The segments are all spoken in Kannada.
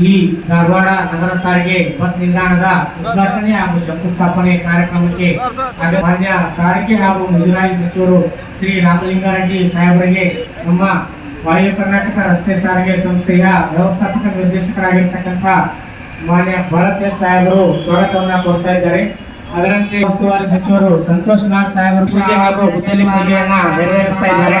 ಈ ಧಾರವಾಡ ನಗರ ಸಾರಿಗೆ ಬಸ್ ನಿಲ್ದಾಣದ ಉದ್ಘಾಟನೆ ಹಾಗೂ ಶಂಕುಸ್ಥಾಪನೆ ಕಾರ್ಯಕ್ರಮಕ್ಕೆ ಮಾನ್ಯ ಸಾರಿಗೆ ಹಾಗೂ ಮುಜರಾಯಿ ಸಚಿವರು ಶ್ರೀ ರಾಮಲಿಂಗಾರೆಡ್ಡಿ ಸಾಹೇಬರಿಗೆ ನಮ್ಮ ವಾಯು ಕರ್ನಾಟಕ ರಸ್ತೆ ಸಾರಿಗೆ ಸಂಸ್ಥೆಯ ವ್ಯವಸ್ಥಾಪಕ ನಿರ್ದೇಶಕರಾಗಿರ್ತಕ್ಕಂಥ ಮಾನ್ಯ ಭರತ್ ಎಸ್ ಸಾಹೇಬರು ಸ್ವಾಗತವನ್ನ ಕೊಡ್ತಾ ಇದ್ದಾರೆ. ಅದರಂತೆ ಉಸ್ತುವಾರಿ ಸಚಿವರು ಸಂತೋಷ್ ನಾಗ್ ಸಾಹೇಬರು ಪೂಜೆ ಹಾಗೂ ಬುದ್ಧಲಿ ಪೂಜೆಯನ್ನ ನೆರವೇರಿಸ್ತಾ ಇದ್ದಾರೆ.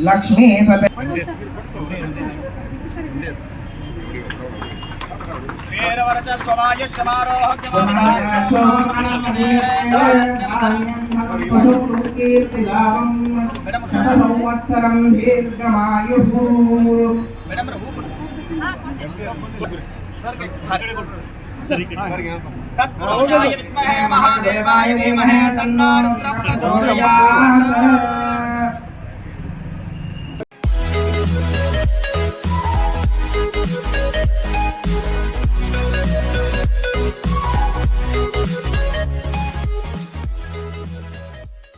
लक्ष्मी సంవత్సరం महादेवाय धीमहे तन्नो रुद्र प्रचोदयात्